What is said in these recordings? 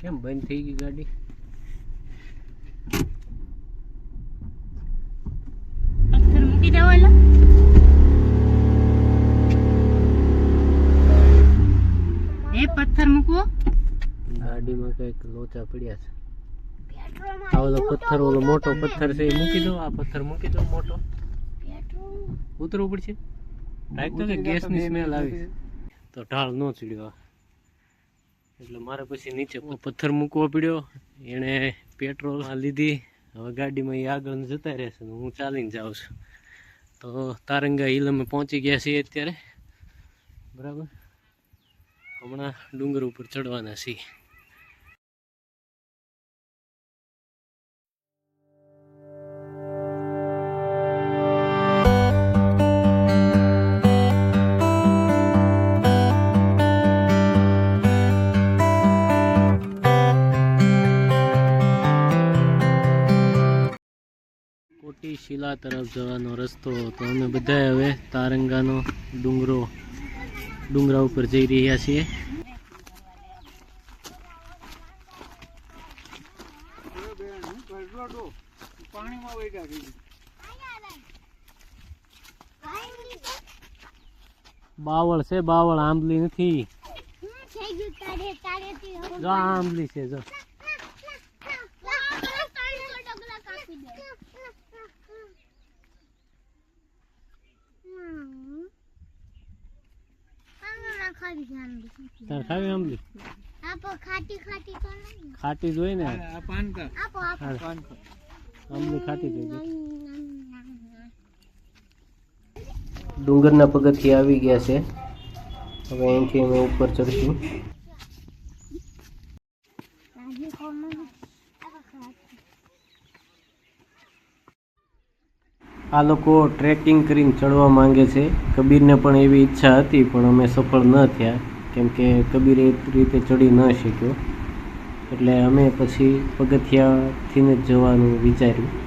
કેમ બંધ થઈ ગઈ ગાડી? પથ્થર મૂકી દેવો એલા. એ પથ્થર મૂકવો? ગાડીમાં કંઈક લોચા પડ્યા છે. આ ઓલો પથ્થર ઓલો મોટો પથ્થર છે એ મૂકી દો આ પથ્થર મૂકી દો મોટો. ઉતરવું પડશે? લાગતો કે ગેસની સ્મેલ આવી? તો ઢાળ ન ચડ્યો. એટલે મારે પછી નીચે પથ્થર મૂકવો પડ્યો. એણે પેટ્રોલ લીધી. હવે ગાડીમાં એ આગળ જતા રહેશે હું ચાલીને જાઉં છું. તો તારંગા હિલ અમે પહોંચી ગયા છીએ અત્યારે. બરાબર? હમણાં ડુંગર ઉપર ચડવાના છીએ. શિલા તરફ જવાનો રસ્તો તો અમે બધા હવે તારંગાનો ડુંગરો ડુંગરા ઉપર જઈ રહ્યા છીએ. બાવળ છે બાવળ આંબલી નથી. જો આંબલી છે જો ત્રણસો ડગલા કાપી દે હમ. આમાં ના ખાવી છે આંબલી. તાર ખાવી આંબલી? આપો ખાટી ખાટી તો નહીં. ને. ખાટી જોઈ ને આપો આપો. હાલ. આંબલી ખાટી જોઈ ડુંગરના પગથી આવી ગયા છે. હવે અહીંથી અમે ઉપર ચડશું રાજી કોમલ આપો ખાટી આ લોકો ટ્રેકિંગ કરીને ચડવા માંગે છે. કબીરને પણ એવી ઈચ્છા હતી, પણ અમે સફળ ન થયા. કેમ કે કબીર એ રીતે ચડી ન શક્યો. એટલે અમે પછી પગથિયાંથીને જ જવાનું વિચાર્યું.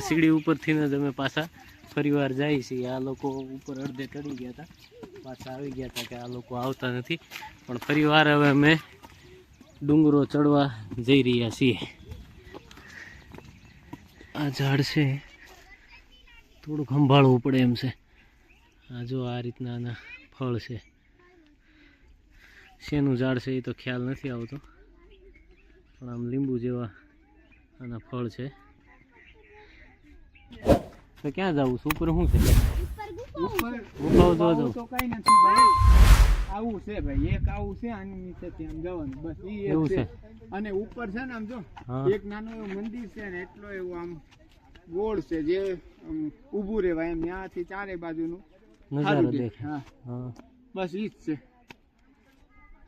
સીડી ઉપરથી જ અમે પાછા ફરીવાર જાય છીએ. આ લોકો ઉપર અડધે ચડી ગયા હતા. પાછા આવી ગયા હતા કે આ લોકો આવતા નથી. પણ ફરીવાર હવે અમે ડુંગરો ચડવા જઈ રહ્યા છીએ. આ ઝાડ છે. થોડુંક સંભાળવું પડે એમ છે. આ જો આ રીતના આના ફળ છે. શેનું ઝાડ છે એ તો ખ્યાલ નથી આવતો. પણ આમ લીંબુ જેવા આના ફળ છે. તો ક્યાં જવું છું? ઉપર શું છે? ગુફાઓ જોવા આવું તો કઈ નથી ભાઈ. આવું છે ભાઈ. એક આવું છે આની નીચે આમ જવાનું. બસ એવું છે. અને ઉપર છે ને આમ જો એક નાનું એવું મંદિર છે ને એટલો એવું આમ ગોળ છે જે ઊભું રહેવાય એમ. ત્યાંથી ચારે બાજુનું નજારો દેખાય. હા. હા. બસ ઈ જ છે.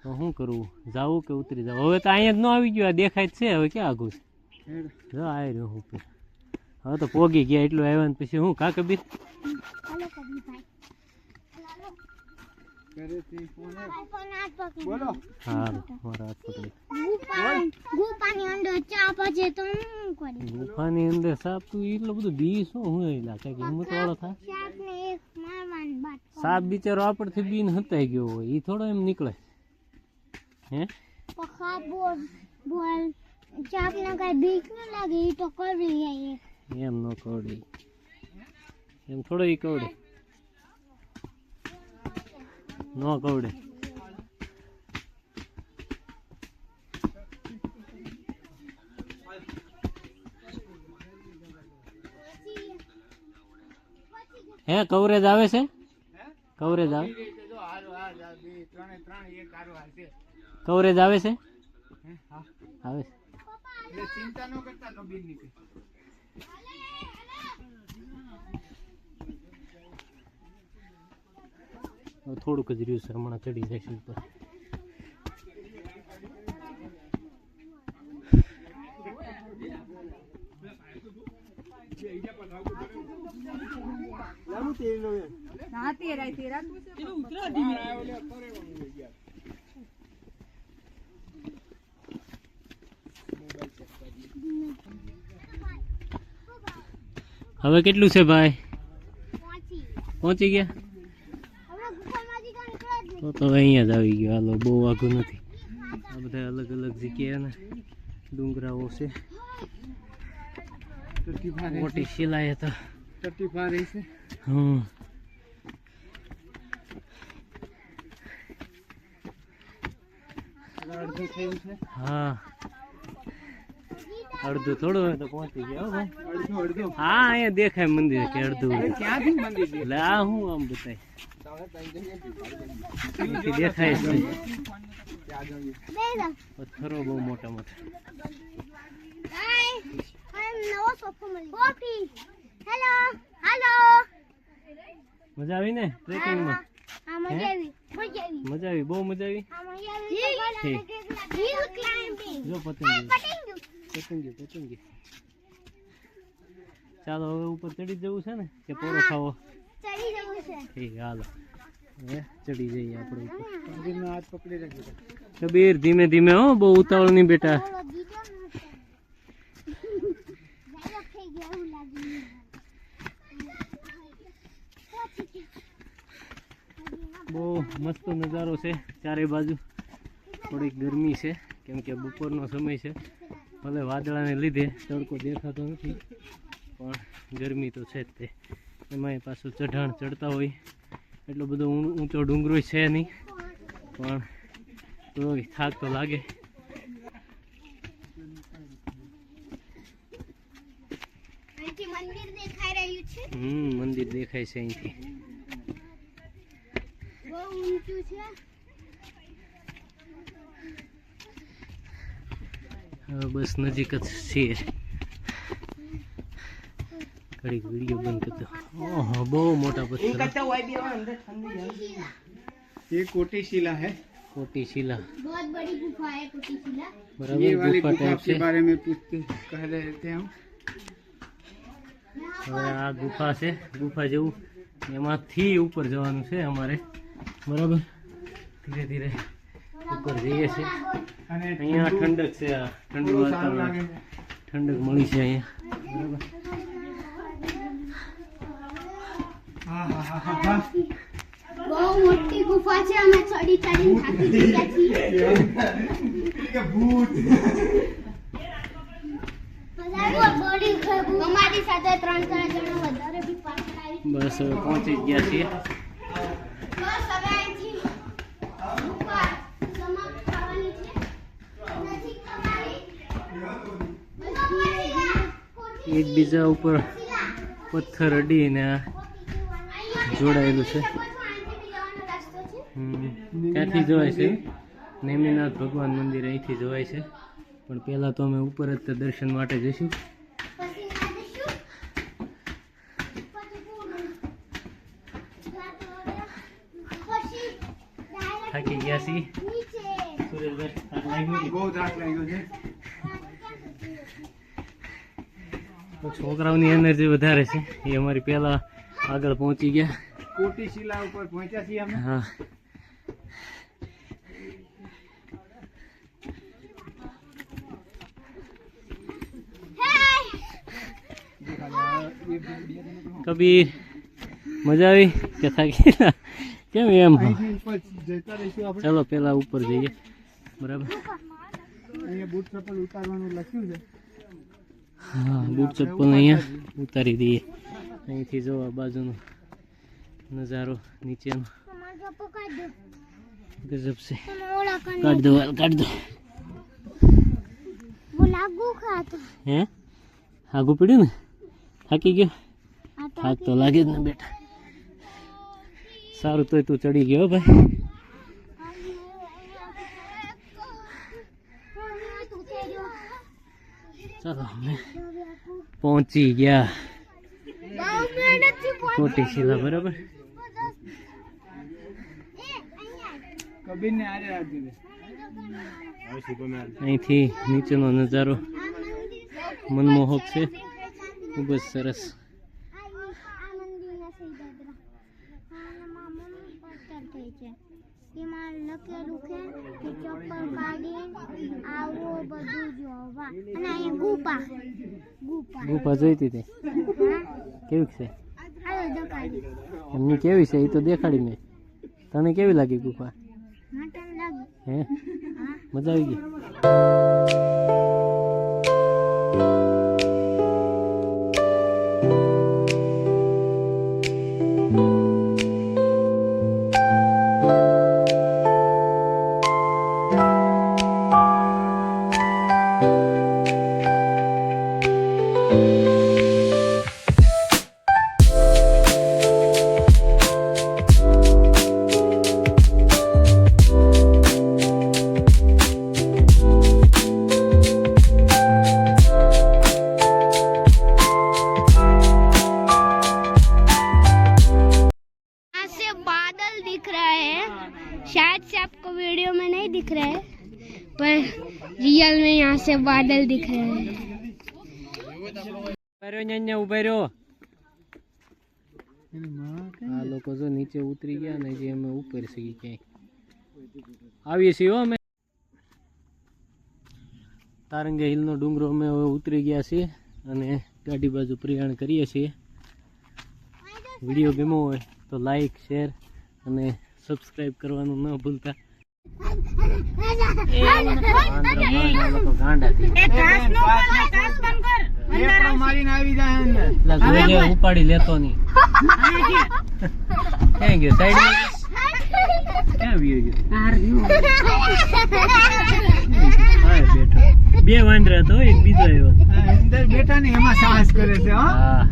તો શું કરવું જાવું કે ઉતરી જવું હવે તો અહીંયા જ ન આવી ગયું આ દેખાય જ છે હવે ક્યાં આગું છે? જો આવી રહ્યો હું હવે તો પોગી ગયા એટલું આવ્યા ને પછી હું? કા કબીર હાલો કબી ભાઈ ઘરેથી ફોન આવ્યો. ફોન હાથ પકડી બોલો. હા મારા હાથ પકડી. ગુપા ગુપાની અંદર ચા તો ગુફાની અંદર સાપ તું એટલું બધું બી શું હું એલા કંઈક હિંમત વાળો થાય? સાપ બિચારો આપડથી બીન હતાઈ ગયો હોય એ થોડો એમ નીકળે. બોલ બોલ ચાપ ને કઈ બીક ન લાગે એ તો કરી જાય એમ ન કવડી એમ થોડો ઈ કવડે ન કવડે હે કવરેજ આવે છે કવરેજ આવે કવરેજ આવે છે? આવે છે. ચિંતા ન કરતા કબીરની થોડુંક જ રહ્યું છે હમણાં ચડી જાય ઉપર. Yeah, ની હવે કેટલું છે ભાઈ? પહોંચી પહોંચી ગયા? તો અહીંયા જ આવી ગયો. હાલો બહુ આઘું નથી. આ બધા અલગ અલગ જગ્યાએ ડુંગરાઓ છે. મોટી શિલાએ તો ટટ્ટી ફારે છે હમ અડધું થયું છે હા અડધું થોડું હોય તો પહોંચી ગયા હો ભાઈ અડધું અડધું હા અહીંયા દેખાય મંદિર કે અડધું અરે ક્યાંથી મંદિર છે એટલે આ હું આમ બતાય અહીંથી દેખાય છે બે જાવ પથ્થરો બહુ મોટા મોટા હાય હાય નવો સોફો મળી કોફી હેલો હાલો મજા આવી ને ટ્રેકિંગમાં હા મજા આવી. મજા આવી. મજા આવી બહુ મજા આવી. હા મજા આવી. Hill climbing. જો પતંગ પતંગ. પતંગી પતંગી. ચાલો હવે ઉપર ચડી જવું છે ને? કે પોરો ખાવો? ચડી જવું છે. ઠીક હાલો. હવે ચડી જઈએ આપણે ઉપર. હાથ પકડી રાખજો. કબીર ધીમે ધીમે હો બહુ ઉતાવળ નહીં બેટા થઈ ગયો એવું લાગ્યું પહોંચી ગયા. બહુ મસ્ત નજારો છે ચારે બાજુ. થોડીક ગરમી છે કેમ કે બપોરનો સમય છે. ભલે વાદળાને લીધે તડકો દેખાતો નથી પણ ગરમી તો છે જ તે. એમાંય પાછું ચઢાણ ચડતા હોય. એટલો બધો ઊંચો ડુંગરો છે નહીં પણ થોડોક થાક તો લાગે. હમ મંદિર દેખાય છે અહીંથી. ઊંચું છે હવે બસ નજીક જ છીએ ઘડીક વિડીયો બંધ કરી દો ઓહો બહુ મોટા પથ્થર ये कोटी शिला है કોટી શિલા बहुत बड़ी गुफा है कुटी शिला બરાબર ये वाली ગુફા गुफा ટાઈપ के છે बारे में पूछते कह रहे थे हम હવે આ ગુફા છે ગુફા જેવું એમાંથી ઉપર જવાનું છે અમારે બરાબર? ધીરે ધીરે ઉપર જઈએ છીએ. અહીંયા ઠંડક છે આ ઠંડુ વાતાવરણ. ઠંડક મળી છે અહીંયા. બરાબર હા હા હા હા હા. બહુ મોટી ગુફા છે અમે ચડી ચડી થાકી ગયા છીએ. ભૂત. અમારી સાથે ત્રણ ચાર જણા વધારે બી પાછળ આવી બસ હવે પહોંચી ગયા છીએ બસ હવે અહીંથી ગુફા સમાપ્ત થવાની છે નજીક તમારી એકબીજા ઉપર પથ્થર અડીને જોડાયેલું છે. ત્યાંથી જોવાય છે નેમિનાથ ભગવાન મંદિર અહીંથી જોવાય છે પણ પહેલાં તો અમે ઉપર જ દર્શન માટે જઈશું થાકી ગયા છીએ સુરેશભાઈ? બહુ થાક લાગ્યો છે તો છોકરાઓની એનર્જી વધારે છે. એ અમારી પહેલાં આગળ પહોંચી ગયા. કોટી શિલા ઉપર પહોંચ્યા છીએ અમે. હા. કબીર મજા આવી? કે થાકી કેમ એમ? ચલો પેલા ઉપર જઈએ. બરાબર. અહીંયા બૂટ ચપ્પલ ઉતારવાનું લખ્યું છે. હા બૂટ ચપ્પલ અહીંયા ઉતારી દઈએ. અહીંથી જો આ બાજુનો નજારો નીચેનો. ગજબ છે. કાઢ દો હાલ કાઢ દો હે? આગું પડ્યું ને? થાકી ગયો? થાક તો લાગે જ ને બેટા. સારું તોય તું ચડી ગયો ભાઈ. ચાલો અમે પહોંચી ગયા કોટી શિલા બરાબર અહીંથી નીચેનો નજારો મનમોહક છે ખૂબ જ સરસ લખેલું છે કે ચપ્પલ કાઢી આવો બધું જોવા. અને અહીંયા ગુપા ગુપા ગુફા જોઈતી હતી? કેવી છે? એમની કેવી છે? એ તો દેખાડી મેં. તને કેવી લાગી ગુફા? હે. મજા આવી ગઈ? में यहाँ से बादल दिख रहे हैं ઉભા રહ્યો ન્યા ઉભા રહ્યો આ લોકો જો નીચે ઉતરી ગયા ને જે અમે ઉપર છીએ ક્યાંય આવીએ છીએ હો અમે તારંગે હિલનો ડુંગરો અમે હવે ઉતરી ગયા છીએ અને ગાડી બાજુ પ્રયાણ કરીએ છીએ વિડીયો ગમ્યો હોય તો લાઈક શેર અને સબસ્ક્રાઈબ કરવાનું ન ભૂલતા ઉપાડી લેતો નહીં ક્યાં ગયો સાઈડ ક્યાં વ્યો ગયો બેઠો. બે વાંદરા તો એક બીજો આવ્યો. અંદર બેઠા ને એમાં સાહસ કરે છે હા.